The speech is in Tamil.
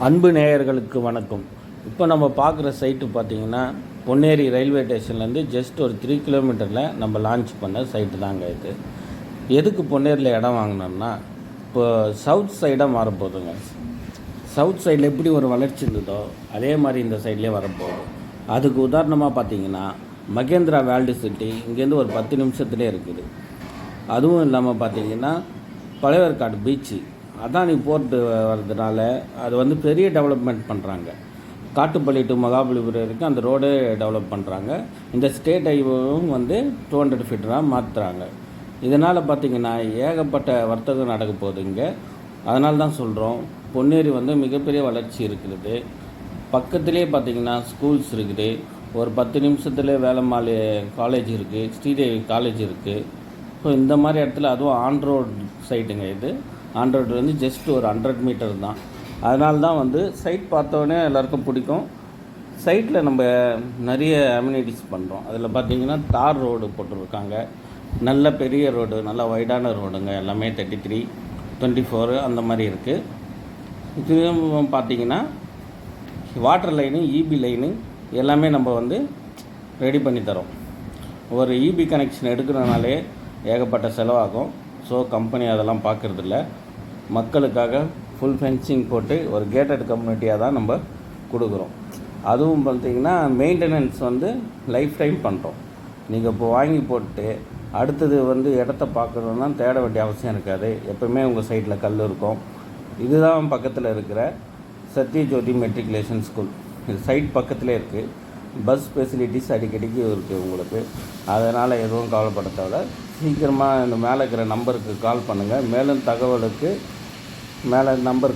அன்பு நேயர்களுக்கு வணக்கம். இப்போ நம்ம பார்க்குற சைட்டு பார்த்தீங்கன்னா பொன்னேரி ரயில்வே ஸ்டேஷன்லேருந்து ஜஸ்ட் ஒரு த்ரீ கிலோமீட்டரில் நம்ம லான்ச் பண்ண சைட்டு தாங்க இது. எதுக்கு பொன்னேரியில் இடம் வாங்கினோம்னா இப்போ சவுத் சைடாக மாறப்போகுதுங்க. சவுத் சைடில் எப்படி ஒரு வளர்ச்சி இருந்ததோ அதே மாதிரி இந்த சைட்லேயே வரப்போகுது. அதுக்கு உதாரணமாக பார்த்தீங்கன்னா மகேந்திரா வேல்டு சிட்டி இங்கேருந்து ஒரு பத்து நிமிஷத்துலேயே இருக்குது. அதுவும் இல்லாமல் பார்த்தீங்கன்னா பழையவர்காடு பீச்சு. அதானி போர்ட்டு வர்றதுனால அது வந்து பெரிய டெவலப்மெண்ட் பண்ணுறாங்க காட்டுப்பள்ளி டு மகாபலிபுரம் வரைக்கும் அந்த ரோடே டெவலப் பண்ணுறாங்க இந்த ஸ்டேட் ஹைவேவும் வந்து டூ ஹண்ட்ரட் ஃபீட்டராக மாற்றுறாங்க இதனால் பார்த்தீங்கன்னா ஏகப்பட்ட வர்த்தகம் நடக்க போகுது இங்கே. அதனால தான் சொல்கிறோம் பொன்னேரி வந்து மிகப்பெரிய வளர்ச்சி இருக்கிறது பக்கத்துலேயே பார்த்தீங்கன்னா ஸ்கூல்ஸ் இருக்குது. ஒரு பத்து நிமிஷத்தில் வேலம்மாள் காலேஜ் இருக்குது ஸ்ரீதேவி காலேஜ் இருக்குது ஸோ இந்த மாதிரி இடத்துல அதுவும் ஆன் ரோட் சைட்டுங்க இது. ஆண்ட்ராய்டு வந்து ஜஸ்ட் ஒரு ஹண்ட்ரட் மீட்டர் தான். அதனால தான் வந்து சைட் பார்த்தோன்னே எல்லாருக்கும் பிடிக்கும். சைட்டில் நம்ம நிறைய அம்யூனிட்டிஸ் பண்ணுறோம் அதில் பார்த்தீங்கன்னா தார் ரோடு போட்டிருக்காங்க. நல்ல பெரிய ரோடு நல்ல வைடான ரோடுங்க. எல்லாமே தேர்ட்டி த்ரீ டுவெண்ட்டி ஃபோரு அந்த மாதிரி இருக்குது இதுவும் பார்த்தீங்கன்னா வாட்டர் லைனு இபி லைனு எல்லாமே நம்ம வந்து ரெடி பண்ணி தரோம். ஒரு இபி கனெக்ஷன் எடுக்கிறனாலே ஏகப்பட்ட செலவாகும். ஸோ கம்பெனி அதெல்லாம் பார்க்குறதில்ல. மக்களுக்காக ஃபுல் ஃபென்சிங் போட்டு ஒரு கேட்டட் கம்யூனிட்டியாக தான் நம்ம கொடுக்குறோம். அதுவும் பார்த்தீங்கன்னா மெயின்டெனன்ஸ் வந்து லைஃப் டைம் பண்ணுறோம் நீங்கள் இப்போ வாங்கி போட்டு அடுத்தது வந்து இடத்த பார்க்கணுன்னா தேட வேண்டிய அவசியம் இருக்காது. எப்பவுமே உங்கள் சைட்டில் கல் இருக்கும். இதுதான் பக்கத்தில் இருக்கிற சத்யஜோதி மெட்ரிகுலேஷன் ஸ்கூல் இது சைட் பக்கத்திலே இருக்குது பஸ் ஃபெசிலிட்டிஸ் அடிக்கடிக்கு இருக்குது உங்களுக்கு. அதனால் எதுவும் கவலைப்பட தேவை சீக்கிரமாக இந்த மேலே இருக்கிற நம்பருக்கு கால் பண்ணுங்கள் மேலும் தகவலுக்கு மேலே நம்பர்